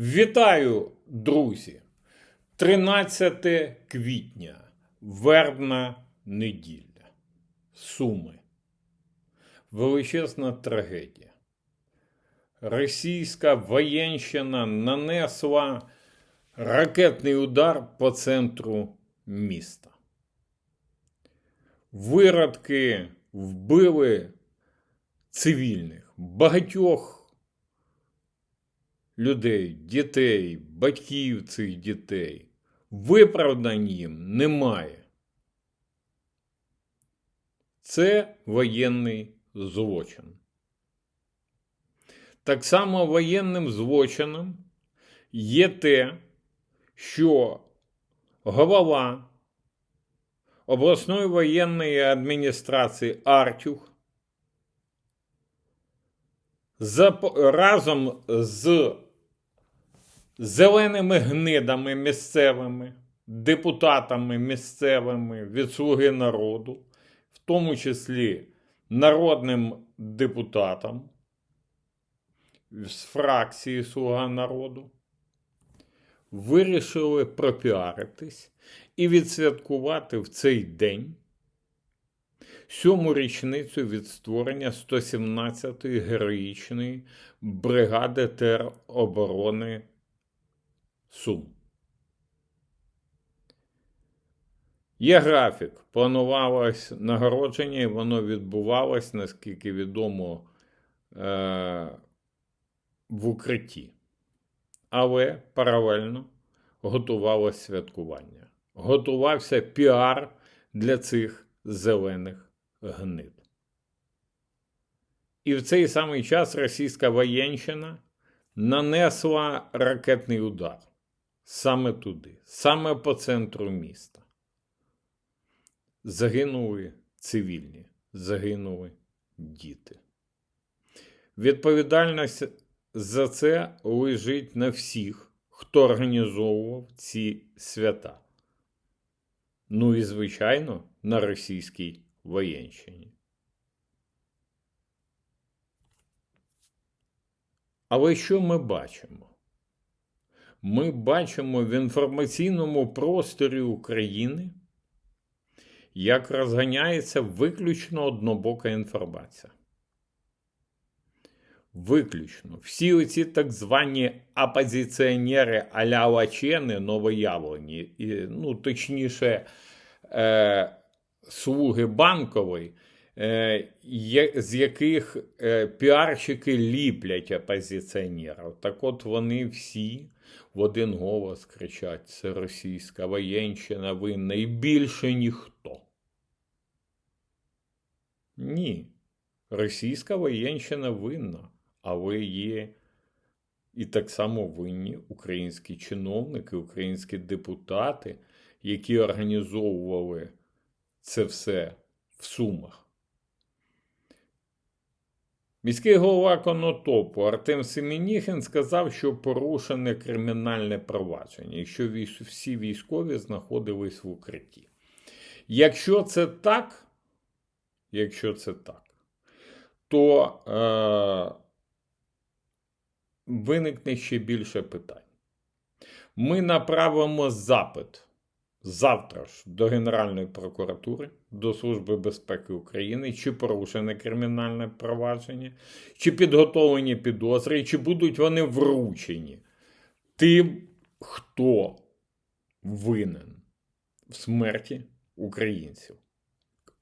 Вітаю, друзі! 13 квітня, вербна неділя. Суми. Величезна трагедія. Російська воєнщина нанесла ракетний удар по центру міста. Виродки вбили цивільних, багатьох людей, дітей, батьків цих дітей. Виправдань їм немає. Це воєнний злочин. Так само воєнним злочином є те, що голова обласної воєнної адміністрації Артюх разом з зеленими гнидами місцевими, депутатами місцевими від Слуги народу, в тому числі народним депутатом з фракції Слуга народу, вирішили пропіаритись і відсвяткувати в цей день сьому річницю від створення 117-ї героїчної бригади тероборони Сум. Є графік, планувалось нагородження, і воно відбувалось, наскільки відомо, е- в укритті. Але паралельно готувалось святкування. Готувався піар для цих зелених гнид. І в цей самий час російська воєнщина нанесла ракетний удар саме туди, саме по центру міста. Загинули цивільні, загинули діти. Відповідальність за це лежить на всіх, хто організовував ці свята. Ну і, звичайно, на російській воєнщині. Але що ми бачимо? Ми бачимо в інформаційному просторі України, як розганяється виключно однобока інформація. Виключно. Всі оці так звані опозиціонери а-ля Лачени новоявлені, і, ну, точніше, е, слуги банкової, з яких е, піарщики ліплять опозиціонерів. Так от вони всі в один голос кричать: це російська воєнщина винна і більше ніхто. Ні. Російська воєнщина винна, але є і так само винні українські чиновники, українські депутати, які організовували це все в Сумах. Міський голова Конотопу Артем Семеніхін сказав, що порушене кримінальне провадження, що всі військові знаходились в укритті. Якщо це так, якщо це так, то е, виникне ще більше питань. Ми направимо запит завтра ж до Генеральної прокуратури, до Служби безпеки України, чи порушене кримінальне провадження, чи підготовлені підозри, чи будуть вони вручені тим, хто винен в смерті українців,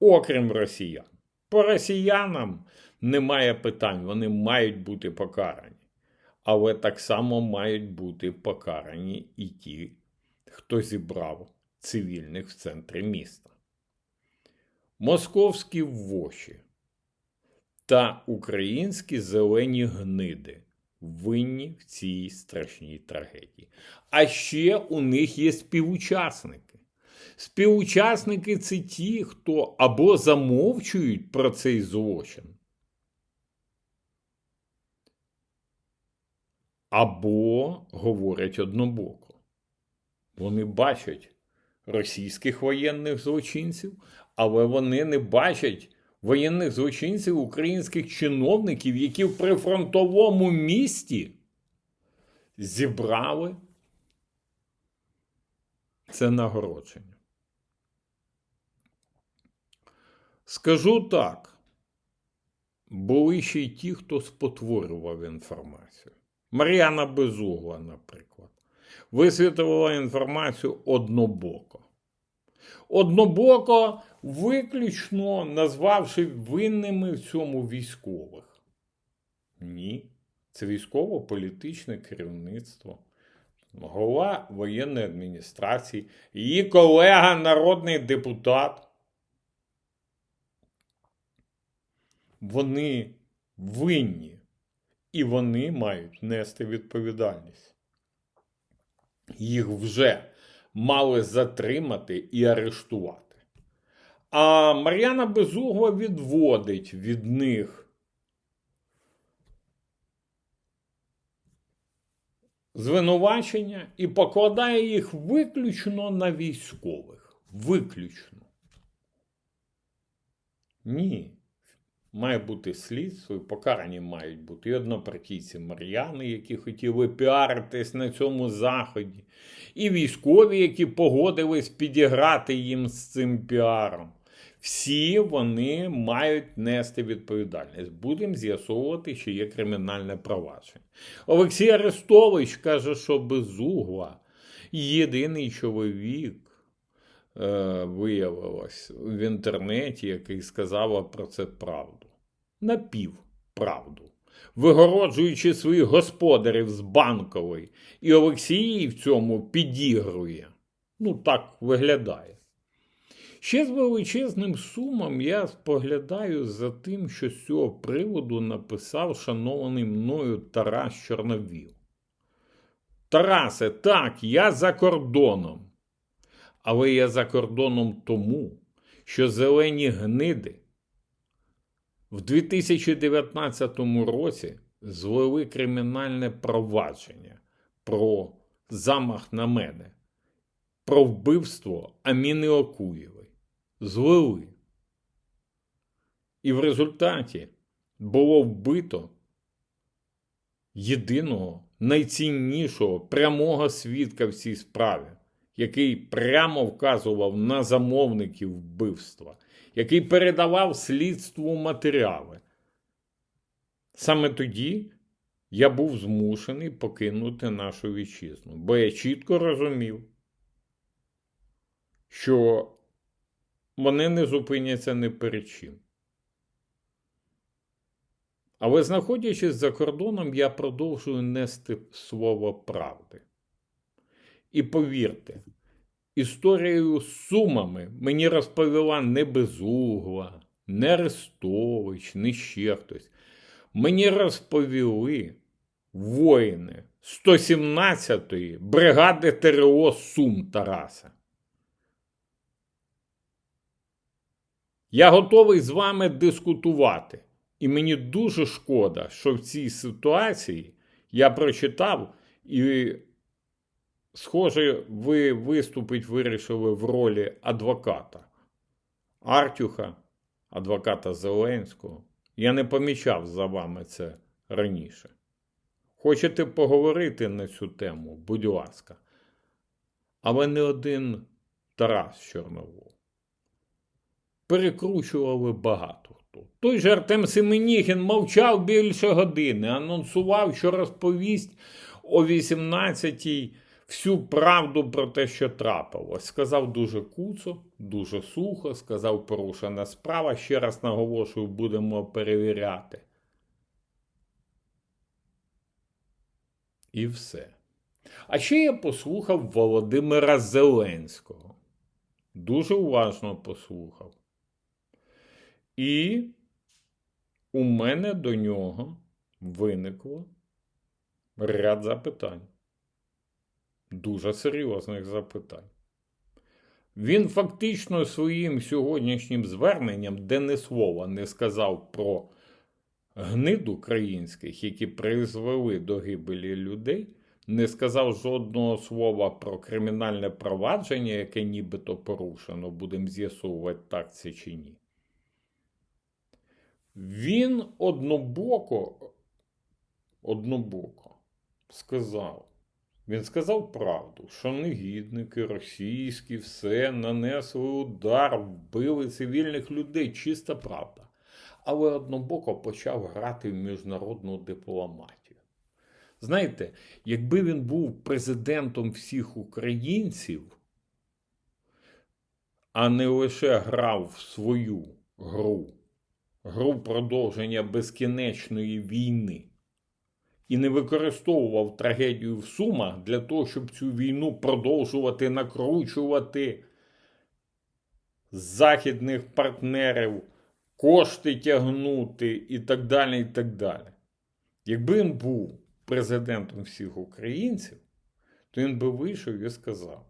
окрім росіян. По росіянам немає питань, вони мають бути покарані. Але так само мають бути покарані і ті, хто зібрав цивільних в центрі міста. Московські воші та українські зелені гниди винні в цій страшній трагедії. А ще у них є співучасники. Співучасники це ті, хто або замовчують про цей злочин, або говорять однобоко. Вони бачать російських воєнних злочинців, але вони не бачать воєнних злочинців українських чиновників, які в прифронтовому місті зібрали це нагородження. Скажу так, були ще й ті, хто спотворював інформацію. Мар'яна Безугла, наприклад, висвітлила інформацію однобоко. Однобоко, виключно назвавши винними в цьому військових. Ні, це військово-політичне керівництво, голова воєнної адміністрації, її колега, народний депутат. Вони винні і вони мають нести відповідальність. Їх вже мали затримати і арештувати. А Мар'яна Безугла відводить від них звинувачення і покладає їх виключно на військових. Виключно. Ні. Має бути слідство, покарані мають бути і однопартійці Мар'яни, які хотіли піаритись на цьому заході, і військові, які погодились підіграти їм з цим піаром. Всі вони мають нести відповідальність. Будемо з'ясовувати, чи є кримінальне провадження. Олексій Арестович каже, що безугла єдиний чоловік. Е, Виявилось в інтернеті, який сказав про це правду. Напівправду. Вигороджуючи своїх господарів з банкової, і Олексій в цьому підігрує. Ну, так виглядає. Ще з величезним сумом я споглядаю за тим, що з цього приводу написав шанований мною Тарас Чорновіл. Тарасе, так, я за кордоном. Але я за кордоном тому, що зелені гниди в 2019 році звели кримінальне провадження про замах на мене, про вбивство Аміни Окуєвої. Звели. І в результаті було вбито єдиного найціннішого прямого свідка в цій справі, який прямо вказував на замовників вбивства, який передавав слідству матеріали. Саме тоді я був змушений покинути нашу вітчизну, бо я чітко розумів, що вони не зупиняться ні перед чим. Але знаходячись за кордоном, я продовжую нести слово правди. І повірте, історією з сумами мені розповіла не Безугла, не Арестович, не ще хтось. Мені розповіли воїни 117-ї бригади ТРО Сум Тараса. Я готовий з вами дискутувати. І мені дуже шкода, що в цій ситуації я прочитав і, схоже, ви виступить вирішили в ролі адвоката Артюха, адвоката Зеленського. Я не помічав за вами це раніше. Хочете поговорити на цю тему, будь ласка. Але не один Тарас Чорновол. Перекручували багато хто. Той же Артем Семенігін мовчав більше години, анонсував, що розповість о 18-й всю правду про те, що трапилось. Сказав дуже куцо, дуже сухо, сказав порушена справа. Ще раз наголошую, будемо перевіряти. І все. А ще я послухав Володимира Зеленського. Дуже уважно послухав. І у мене до нього виникло ряд запитань. Дуже серйозних запитань. Він фактично своїм сьогоднішнім зверненням, де не слова не сказав про гнид українських, які призвели до гибелі людей, не сказав жодного слова про кримінальне провадження, яке нібито порушено, будемо з'ясовувати, так це чи ні. Він однобоко, однобоко сказав. Він сказав правду, що негідники російські все нанесли удар, вбили цивільних людей. Чиста правда. Але однобоко почав грати в міжнародну дипломатію. Знаєте, якби він був президентом всіх українців, а не лише грав в свою гру, гру продовження безкінечної війни, і не використовував трагедію в Сумах для того, щоб цю війну продовжувати накручувати західних партнерів, кошти тягнути і так далі. і так далі. Якби він був президентом всіх українців, то він би вийшов і сказав: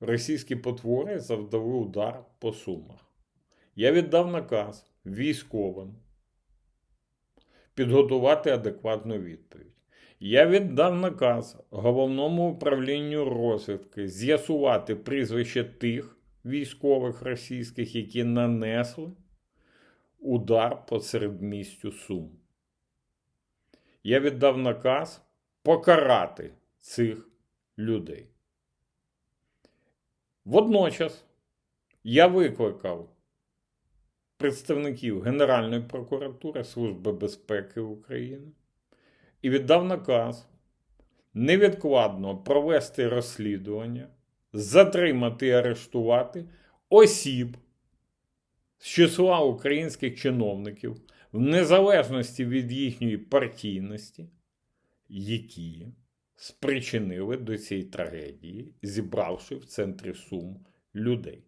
російські потвори завдали удар по Сумах. Я віддав наказ військовим підготувати адекватну відповідь. Я віддав наказ головному управлінню розвідки з'ясувати прізвище тих військових російських, які нанесли удар по середмістю Сум. Я віддав наказ покарати цих людей. Водночас я викликав представників Генеральної прокуратури Служби безпеки України і віддав наказ невідкладно провести розслідування, затримати і арештувати осіб з числа українських чиновників в незалежності від їхньої партійності, які спричинили до цієї трагедії, зібравши в центрі Сум людей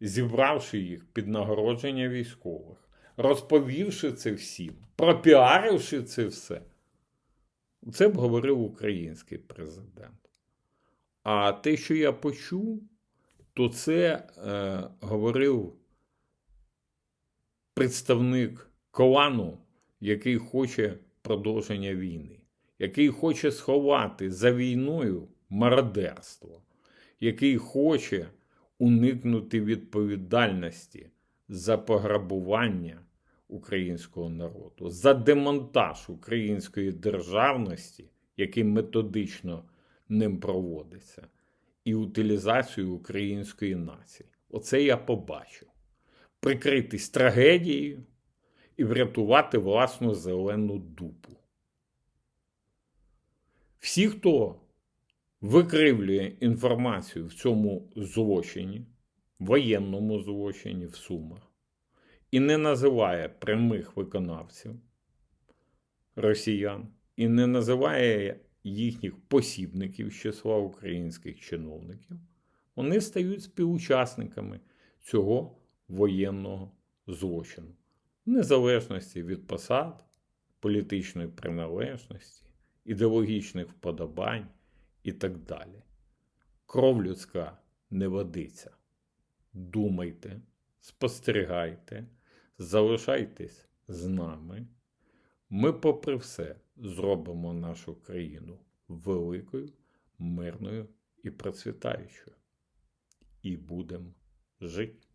зібравши їх під нагородження військових, розповівши це всім, пропіаривши це все. Це б говорив український президент. А те, що я почув, то це е, говорив представник клану, який хоче продовження війни, який хоче сховати за війною мародерство, який хоче уникнути відповідальності за пограбування українського народу, за демонтаж української державності, який методично ним проводиться, і утилізацію української нації. Оце я побачив. Прикритись трагедією і врятувати власну зелену дупу. Всі, хто викривлює інформацію в цьому злочині, воєнному злочині в Сумах, і не називає прямих виконавців росіян, і не називає їхніх посібників з числа українських чиновників, вони стають співучасниками цього воєнного злочину, в незалежності від посад, політичної приналежності, ідеологічних вподобань і так далі. Кров людська не водиться. Думайте, спостерігайте, залишайтесь з нами. Ми, попри все, зробимо нашу країну великою, мирною і процвітаючою. І будемо жити.